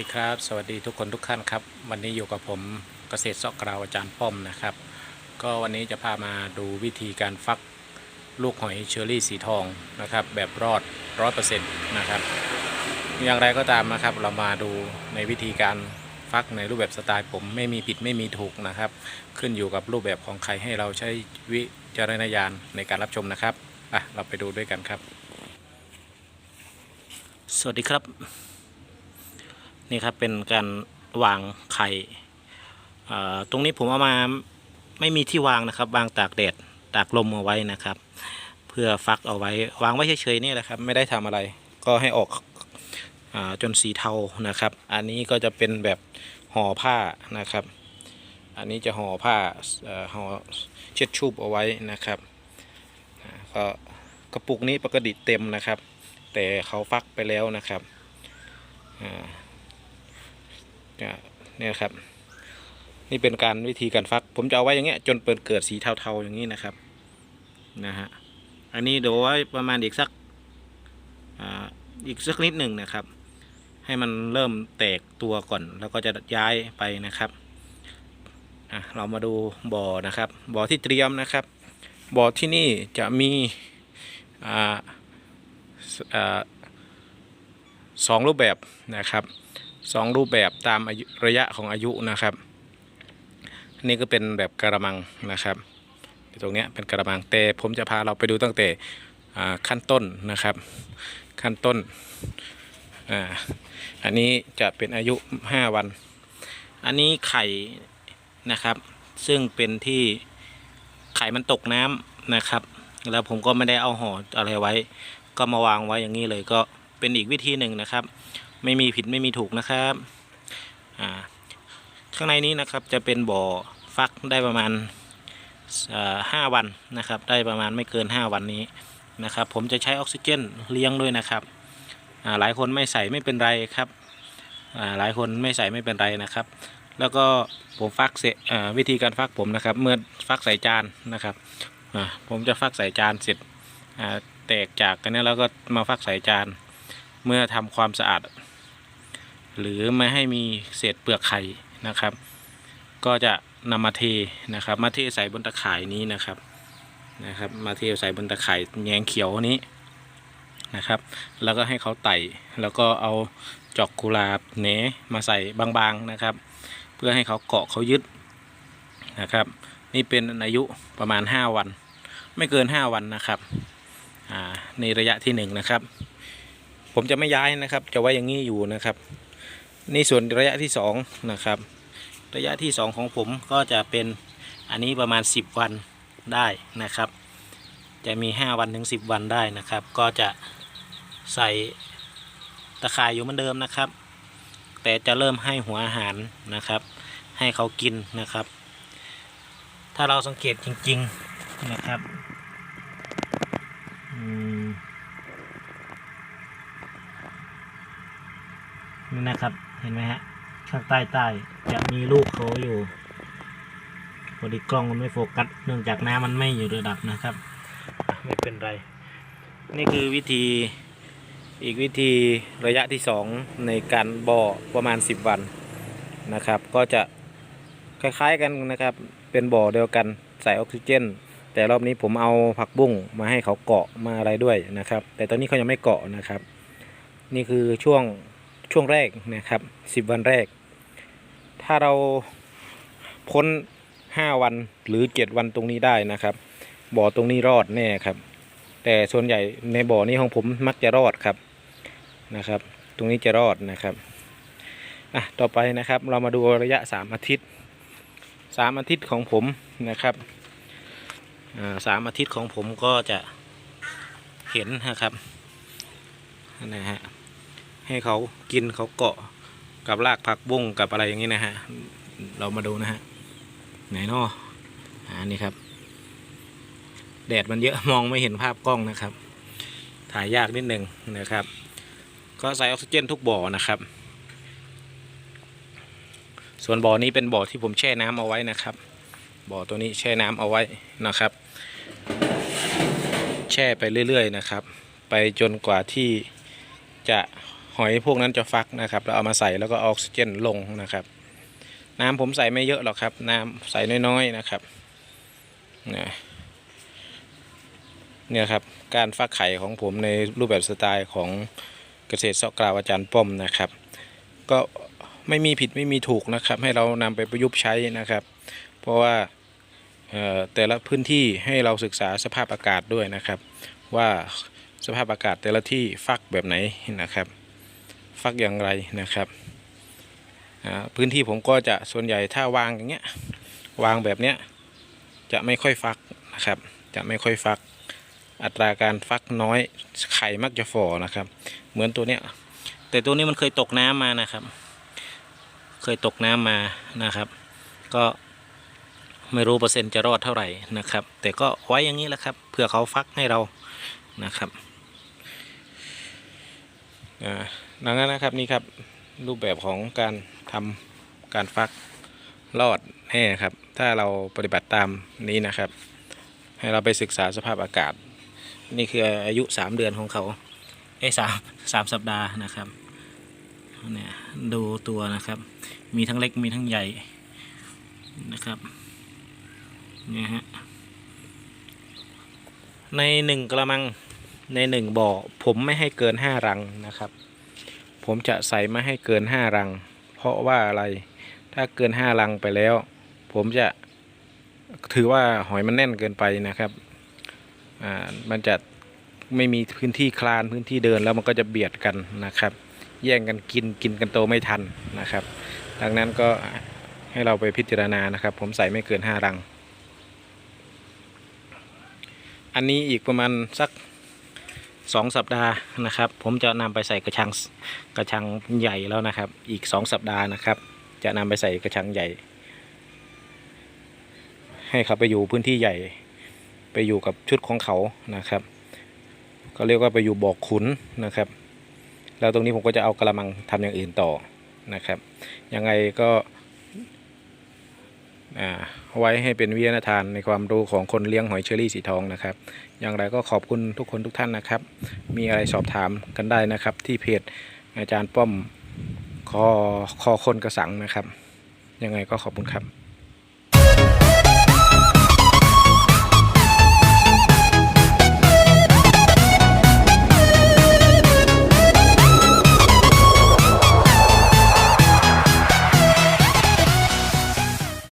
ดีครับ สวัสดีทุกคนทุกท่านครับ วันนี้อยู่กับผมเกษตรซาะกราวอาจารย์ป้อมนะครับ ก็วันนี้จะพามาดูวิธีการฟักลูกหอยเชอรี่สีทองนะครับ แบบรอดร้อยเปอร์เซ็นต์นะครับ อย่างไรก็ตามนะครับ เรามาดูในวิธีการฟักในรูปแบบสไตล์ผมไม่มีผิดไม่มีถูกนะครับ ขึ้นอยู่กับรูปแบบของใครให้เราใช้วิจารณญาณในการรับชมนะครับอะเราไปดูด้วยกันครับ สวัสดีครับ นี่ครับเป็นการวางไข่ตรงนี้ผมเอามาไม่มีที่วางนะครับ วางตากแดดตากลมเอาไว้นะครับ เพื่อฟักเอาไว้วางไว้เฉยๆนี่แหละครับ ไม่ได้ทำอะไรก็ให้ออกอจนสีเทานะครับ อันนี้ก็จะเป็นแบบห่อผ้านะครับ อันนี้จะห่อผ้าห่อเช็ดชูบเอาไว้นะครับก็กระปุกนี้ปกติเต็มนะครับ แต่เขาฟักไปแล้วนะครับอ่า เนี่ยเนี่ยครับ นี่เป็นการวิธีการฟัก ผมจะเอาไว้อย่างเงี้ยจนเปิดเกิดสีเทาๆอย่างนี้นะครับนะฮะอันนี้เดี๋ยวไว้ประมาณอีกสักออีกสักนิดหนึ่งนะครับ ให้มันเริ่มแตกตัวก่อน แล้วก็จะย้ายไปนะครับอะเรามาดูบ่อนะครับ บ่อที่เตรียมนะครับ บ่อที่นี่จะมีอ่าสอ่าสองรูปแบบนะครับ สองรูปแบบตามระยะของอายุนะครับอันนี่ก็เป็นแบบกระมังนะครับตรงนี้เป็นกระมังแต่ผมจะพาเราไปดูตั้งแต่ขั้นต้นนะครับ ขั้นต้นออันนี้จะเป็นอายุ 5 วัน อันนี้ไข่นะครับ ซึ่งเป็นที่ไข่มันตกน้ำนะครับ แล้วผมก็ไม่ได้เอาห่ออะไรไว้ ก็มาวางไว้อย่างนี้เลยก็เป็นอีกวิธีหนึ่งนะครับ ไม่มีผิดไม่มีถูกนะครับอ่าข้างในนี้นะครับจะเป็นบ่อฟักได้ประมาณห้าวันนะครับ ได้ประมาณไม่เกิน 5 วันนี้นะครับ ผมจะใช้ออกซิเจนเลี้ยงด้วยนะครับหลายคนไม่ใส่ไม่เป็นไรครับหลายคนไม่ใส่ไม่เป็นไรนะครับ แล้วก็ผมฟักเสร็จวิธีการฟักผมนะครับ เมื่อฟักใส่จานนะครับผมจะฟักใส่จานเสร็จแตกจากกันนี้แล้วก็มาฟักใส่จานเมื่อทำความสะอาด หรือไม่ให้มีเศษเปลือกไข่นะครับ ก็จะนำมาเทนะครับ มาเทใส่บนตะข่ายนี้นะครับนะครับ มาเทใส่บนตะข่ายแยงเขียวนี้นะครับ แล้วก็ให้เขาไต่แล้วก็เอาจอกกุหลาบเนมาใส่บางๆนะครับ เพื่อให้เขาเกาะเขายึดนะครับ นี่เป็นอายุประมาณ 5 วัน ไม่เกิน 5 วันนะครับอ่าในระยะที่1นะครับ ผมจะไม่ย้ายนะครับ จะไว้อย่างนี้อยู่นะครับ นี่ส่วนระยะที่สองนะครับ ระยะที่สองของผมก็จะเป็นอันนี้ประมาณ 10 วันได้นะครับ จะมี 5 วันถึง 10 วันได้นะครับ ก็จะใส่ตะข่ายอยู่เหมือนเดิมนะครับ แต่จะเริ่มให้หัวอาหารนะครับ ให้เขากินนะครับ ถ้าเราสังเกตจริง ๆนะครับนี่นะครับ เห็นไหมฮะข้างใต้ใต้จะมีลูกเขาอยู่พอดีกล้องมันไม่โฟกัสเนื่องจากน้ำมันไม่อยู่ระดับนะครับ ไม่เป็นไร นี่คือวิธีอีกวิธีระยะที่สองในการบ่อประมาณ 10 วันนะครับ ก็จะคล้ายๆกันนะครับ เป็นบ่อเดียวกันใส่ออกซิเจน แต่รอบนี้ผมเอาผักบุ้งมาให้เขาเกาะมาอะไรด้วยนะครับ แต่ตอนนี้เขายังไม่เกาะนะครับ นี่คือช่วง ช่วงแรกนะครับสิบวันแรก ถ้าเราพ้นห้าวันหรือเจ็ดวันตรงนี้ได้นะครับ บ่อตรงนี้รอดแน่ครับ แต่ส่วนใหญ่ในบ่อนี้ของผมมักจะรอดครับนะครับ ตรงนี้จะรอดนะครับอะต่อไปนะครับเรามาดูระยะสามอาทิตย์สามอาทิตย์ของผมนะครับสามอาทิตย์ของผมก็จะเห็นนะครับนะฮะ ให้เขากินเขาเกาะกับรากผักบุ้งกับอะไรอย่างนี้นะฮะ เรามาดูนะฮะ ไหนนออ่านี่ครับ แดดมันเยอะมองไม่เห็นภาพกล้องนะครับ ถ่ายยากนิดหนึ่งนะครับ ก็ใส่ออกซิเจนทุกบ่อนะครับ ส่วนบ่อนี้เป็นบ่อที่ผมแช่น้ำเอาไว้นะครับ บ่อตัวนี้แช่น้ำเอาไว้นะครับ แช่ไปเรื่อย ๆ นะครับ ไปจนกว่าที่จะ หอยพวกนั้นจะฟักนะครับแล้วเอามาใส่แล้วก็ออกซิเจนลงนะครับ น้ำผมใส่ไม่เยอะหรอกครับ น้ำใส่น้อยๆนะครับเนี่ยครับการฟักไข่ของผมในรูปแบบสไตล์ของเกษตรเสาะกราวอาจารย์ป้อมนะครับ ก็ไม่มีผิดไม่มีถูกนะครับ ให้เรานำไปประยุกต์ใช้นะครับ เพราะว่าแต่ละพื้นที่ให้เราศึกษาสภาพอากาศด้วยนะครับ ว่าสภาพอากาศแต่ละที่ฟักแบบไหนนะครับ ฟักอย่างไรนะครับพื้นที่ผมก็จะส่วนใหญ่ถ้าวางอย่างเงี้ยวางแบบเนี้ยจะไม่ค่อยฟักนะครับ จะไม่ค่อยฟักอัตราการฟักน้อยไข่มักจะฝ่อนะครับ เหมือนตัวเนี้ยแต่ตัวนี้มันเคยตกน้ำมานะครับ เคยตกน้ำมานะครับ ก็ไม่รู้เปอร์เซ็นต์จะรอดเท่าไหร่นะครับ แต่ก็ไว้อย่างนี้แหละครับเพื่อเขาฟักให้เรานะครับอ่า ดังนั้นนะครับนี่ครับรูปแบบของการทำการฟักรอดแน่ครับ ถ้าเราปฏิบัติตามนี้นะครับ ให้เราไปศึกษาสภาพอากาศ นี่คืออายุสามเดือนของเขาเอ้สามสามสัปดาห์นะครับเนี่ยดูตัวนะครับ มีทั้งเล็กมีทั้งใหญ่นะครับเนี่ยฮะในหนึ่งกระมังในหนึ่งบ่อผมไม่ให้เกินห้ารังนะครับ ผมจะใส่ไม่ให้เกินห้ารัง เพราะว่าอะไร ถ้าเกินห้ารังไปแล้ว ผมจะถือว่าหอยมันแน่นเกินไปนะครับอ่ามันจะไม่มีพื้นที่คลานพื้นที่เดินแล้วมันก็จะเบียดกันนะครับ แย่งกันกินกินกันโตไม่ทันนะครับ ดังนั้นก็ให้เราไปพิจารณานะครับ ผมใส่ไม่เกินห้ารัง อันนี้อีกประมาณสัก สองสัปดาห์นะครับ ผมจะนำไปใส่กระชังกระชังใหญ่แล้วนะครับ อีกสองสัปดาห์นะครับ จะนำไปใส่กระชังใหญ่ ให้เขาไปอยู่พื้นที่ใหญ่ ไปอยู่กับชุดของเขานะครับก็เรียกว่าไปอยู่บอกขุนนะครับ แล้วตรงนี้ผมก็จะเอากระมังทำอย่างอื่นต่อนะครับ ยังไงก็ ไว้ให้เป็นวิทยาทานในความรู้ของคนเลี้ยงหอยเชอรี่สีทองนะครับ อย่างไรก็ขอบคุณทุกคนทุกท่านนะครับ มีอะไรสอบถามกันได้นะครับ ที่เพจอาจารย์ป้อมคอคอคนกระสังนะครับ ยังไงก็ขอบคุณครับ